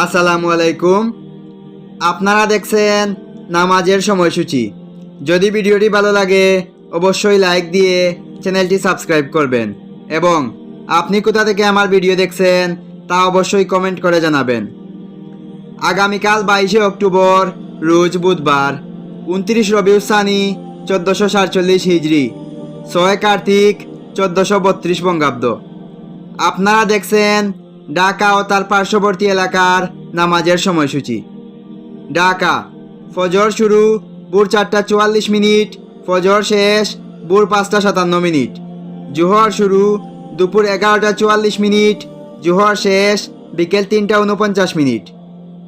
আসসালামু আলাইকুম। আপনারা দেখছেন নামাজের সময়সূচি। যদি ভিডিওটি ভালো লাগে, অবশ্যই লাইক দিয়ে চ্যানেলটি সাবস্ক্রাইব করবেন। এবং আপনি কোথা থেকে আমার ভিডিও দেখছেন, তা অবশ্যই কমেন্ট করে জানাবেন। আগামীকাল বাইশে অক্টোবর, রোজ বুধবার, উনত্রিশ রবিউসানি চোদ্দোশো সাতচল্লিশ হিজড়ি ছয় কার্তিক, চোদ্দোশো বত্রিশ বঙ্গাব্দ। আপনারা দেখছেন ঢাকা ও তার পার্শ্ববর্তী এলাকার নামাজের সময়সূচি। ঢাকা, ফজর শুরু, ভোর চারটা চুয়াল্লিশ মিনিট, ফজর শেষ, ভোর পাঁচটা সাতান্ন মিনিট। জোহর শুরু, দুপুর এগারোটা চুয়াল্লিশ মিনিট, জোহর শেষ, বিকেল তিনটা উনপঞ্চাশ মিনিট।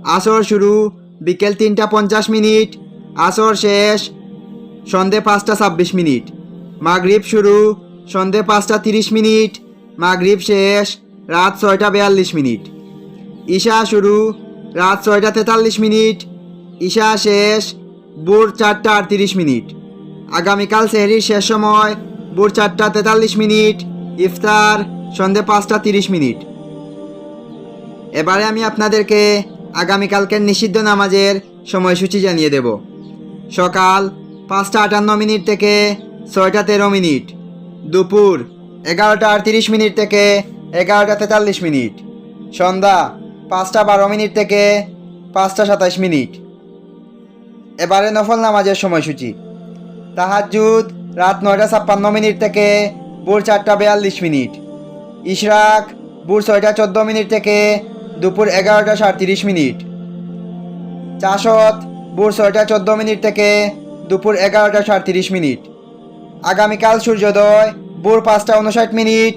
আসর শুরু, বিকেল তিনটা পঞ্চাশ মিনিট, আসর শেষ, সন্ধে পাঁচটা ছাব্বিশ মিনিট। মাগরিব শুরু, সন্ধে পাঁচটা তিরিশ মিনিট, মাগরিব শেষ রাত ছয়টা বিয়াল্লিশ মিনিট। ঈশা শুরু, রাত ছয়টা তেতাল্লিশ মিনিট। ঈশা শেষ, ভোর চারটা আটত্রিশ মিনিট। আগামীকাল সেহরির শেষ সময়, ভোর চারটা তেতাল্লিশ মিনিট। ইফতার, সন্ধে পাঁচটা তিরিশ মিনিট। এবারে আমি আপনাদেরকে আগামীকালকের নিষিদ্ধ নামাজের সময়সূচি জানিয়ে দেব। সকাল পাঁচটা আটান্ন মিনিট থেকে ছয়টা তেরো মিনিট। দুপুর এগারোটা আটত্রিশ মিনিট থেকে এগারোটা তেতাল্লিশ মিনিট। সন্ধ্যা পাঁচটা বারো মিনিট থেকে পাঁচটা সাতাশ মিনিট। এবারে নফল নামাজের সময়সূচি। তাহাজুদ রাত নয়টা ছাপ্পান্ন মিনিট থেকে ভোর চারটা বিয়াল্লিশ মিনিট। ইশরাক ভোর ছয়টা চোদ্দ মিনিট থেকে দুপুর এগারোটা সাঁত্রিশ মিনিট। চাষত ভোর ছয়টা চোদ্দ মিনিট থেকে দুপুর এগারোটা সাঁত্রিশ মিনিট। আগামীকাল সূর্যোদয় ভোর পাঁচটা উনষাট মিনিট